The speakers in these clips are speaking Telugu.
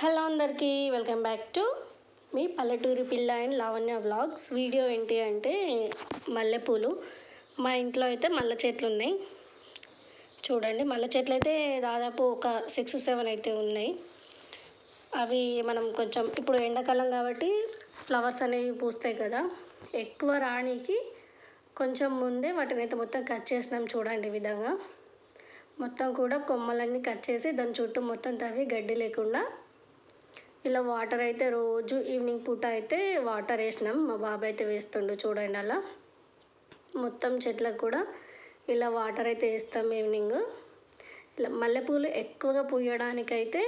హలో అందరికీ వెల్కమ్ బ్యాక్ టు మీ పల్లెటూరి పిల్ల అండ్ లావణ్య వ్లాగ్స్. వీడియో ఏంటి అంటే మల్లెపూలు. మా ఇంట్లో అయితే మల్లె చెట్లు ఉన్నాయి. చూడండి మల్లె చెట్లు అయితే దాదాపు ఒక సిక్స్ సెవెన్ అయితే ఉన్నాయి. అవి మనం కొంచెం ఇప్పుడు ఎండాకాలం కాబట్టి ఫ్లవర్స్ అనేవి పూస్తాయి కదా. ఎక్కువ రాణికి కొంచెం ముందే వాటిని అయితే మొత్తం కట్ చేసినాం చూడండి విధంగా. మొత్తం కూడా కొమ్మలన్నీ కట్ చేసి దాని చుట్టూ మొత్తం తవ్వి గడ్డి లేకుండా ఇలా వాటర్ అయితే రోజు ఈవినింగ్ పూట అయితే వాటర్ వేసినాం. మా బాబాయ్ అయితే వేస్తుండు చూడండి అలా. మొత్తం చెట్లకు కూడా ఇలా వాటర్ అయితే వేస్తాం ఈవినింగ్ ఇలా మల్లెపూలు ఎక్కువగా పూయడానికైతే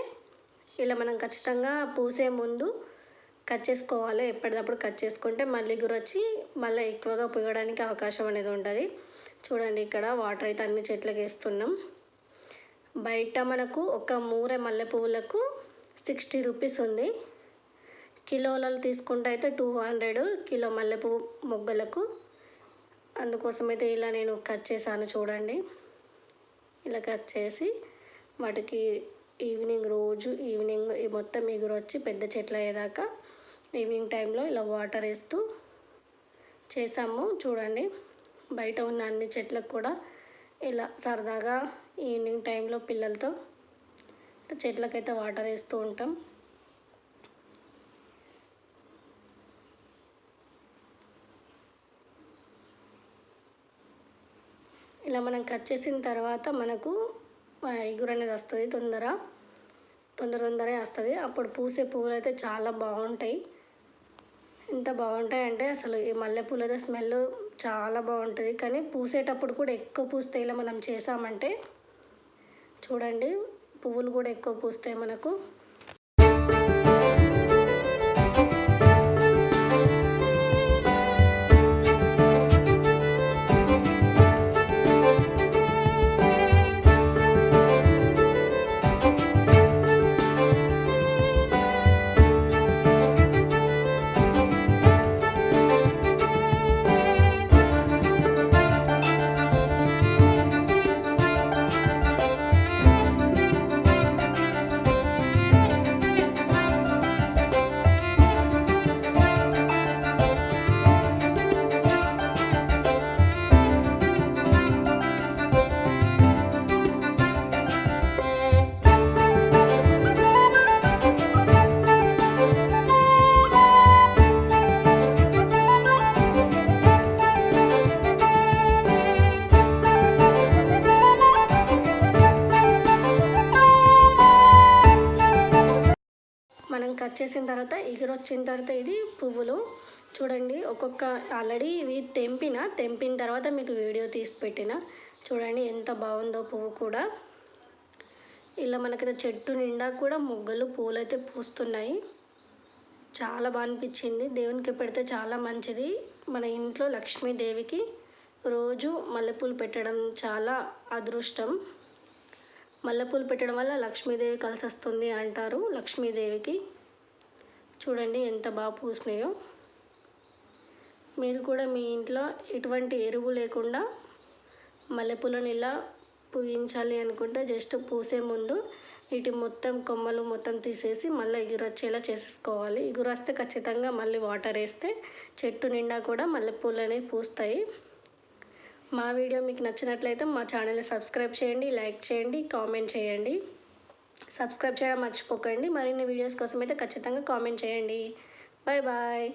ఇలా మనం ఖచ్చితంగా పూసే ముందు కట్ చేసుకోవాలి. ఎప్పటికప్పుడు కట్ చేసుకుంటే మళ్ళీ గురొచ్చి మళ్ళీ ఎక్కువగా పూయడానికి అవకాశం అనేది ఉంటుంది. చూడండి ఇక్కడ వాటర్ అయితే అన్ని చెట్లకు వేస్తున్నాం. బయట మనకు ఒక మూర మల్లె పువ్వులకు సిక్స్టీ రూపీస్ ఉంది. కిలోలలో తీసుకుంటే అయితే టూ హండ్రెడ్ కిలో మల్లెపూ మొగ్గలకు. అందుకోసం అయితే ఇలా నేను కట్ చేశాను చూడండి. ఇలా కట్ చేసి వాటికి ఈవినింగ్ రోజు ఈవినింగ్ ఈ మొత్తం ఎగురు వచ్చి పెద్ద చెట్లు అయ్యేదాకా ఈవినింగ్ టైంలో ఇలా వాటర్ వేస్తూ చేసాము చూడండి. బయట ఉన్న అన్ని చెట్లకు కూడా ఇలా సరదాగా ఈవినింగ్ టైంలో పిల్లలతో చెట్లకైతే వాటర్ వేస్తూ ఉంటాం. ఇలా మనం కట్ చేసిన తర్వాత మనకు ఎగురు అనేది వస్తుంది తొందర. తొందర తొందరగా వస్తుంది. అప్పుడు పూసే పువ్వులు అయితే చాలా బాగుంటాయి. ఎంత బాగుంటాయి అంటే అసలు ఈ మల్లెపూలు అయితే స్మెల్ చాలా బాగుంటుంది. కానీ పూసేటప్పుడు కూడా ఎక్కువ పూస్తే ఇలా మనం చేసామంటే చూడండి పువ్వులు కూడా ఎక్కువ పూస్తాయి మనకు. కట్ చేసిన తర్వాత ఎగురు వచ్చిన తర్వాత ఇది పువ్వులు. చూడండి ఒక్కొక్క ఆల్రెడీ ఇవి తెంపిన తెంపిన తర్వాత మీకు వీడియో తీసి పెట్టిన. చూడండి ఎంత బాగుందో పువ్వు కూడా. ఇలా మనకి చెట్టు నిండా కూడా మొగ్గలు పూలు అయితే పూస్తున్నాయి. చాలా బాగా అనిపించింది. దేవునికి పెడితే చాలా మంచిది. మన ఇంట్లో లక్ష్మీదేవికి రోజు మల్లెపూలు పెట్టడం చాలా అదృష్టం. మల్లెపూలు పెట్టడం వల్ల లక్ష్మీదేవి కలిసి వస్తుంది అంటారు లక్ష్మీదేవికి. చూడండి ఎంత బాగా పూసినాయో. మీరు కూడా మీ ఇంట్లో ఎటువంటి ఎరువు లేకుండా మల్లెపూలను ఇలా పూయించాలి అనుకుంటే జస్ట్ పూసే ముందు వీటి మొత్తం కొమ్మలు మొత్తం తీసేసి మళ్ళీ ఎగురొచ్చేలా చేసేసుకోవాలి. ఎగురొస్తే ఖచ్చితంగా మళ్ళీ వాటర్ వేస్తే చెట్టు నిండా కూడా మల్లెపూలు అనేవి పూస్తాయి. మా వీడియో మీకు నచ్చినట్లయితే మా ఛానల్ని సబ్స్క్రైబ్ చేయండి లైక్ చేయండి కామెంట్ చేయండి. సబ్స్క్రైబ్ చేయడం మర్చిపోకండి. మరిన్ని వీడియోస్ కోసం అయితే ఖచ్చితంగా కామెంట్ చేయండి. Bye bye.